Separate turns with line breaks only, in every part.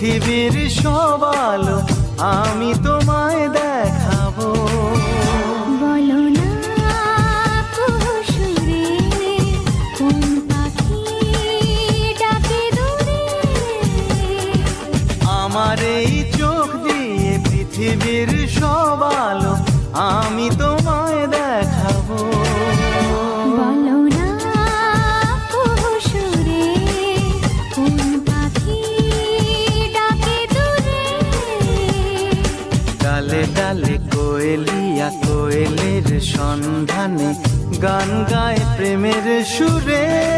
পৃথিবীর সব আলো আমি তোমায় দেখাবো।
বলো না কোন পাখি ডাকে
আমার এই চোখ দিয়ে পৃথিবীর সব আলো আমি ডালে ডালে কোয়েলিয়া কোয়েলের সন্ধানে গান গায় প্রেমের সুরে।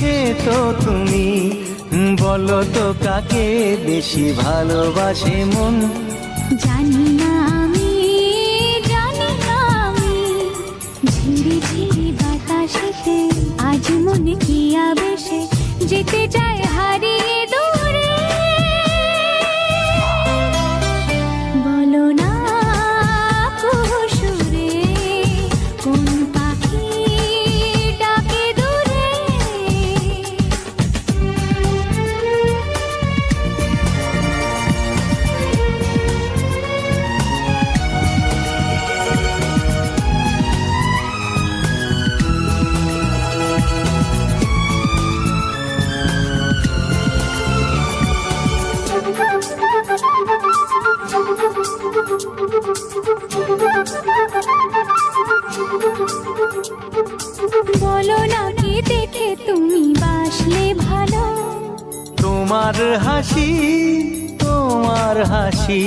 সে তো তুমি। বলো তো কাকে বেশি ভালোবাসে মন?
জানি না
তোমার হাসি তোমার হাসি।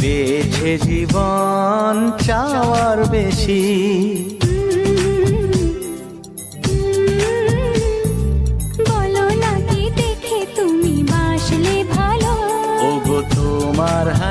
পেয়েছে জীবন চাওয়ার বেশি।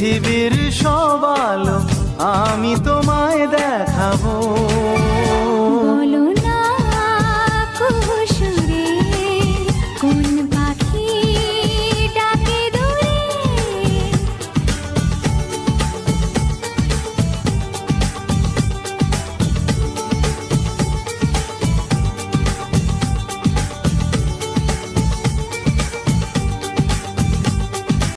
পৃথিবীর সবালো আমি তোমায় দেখাবো।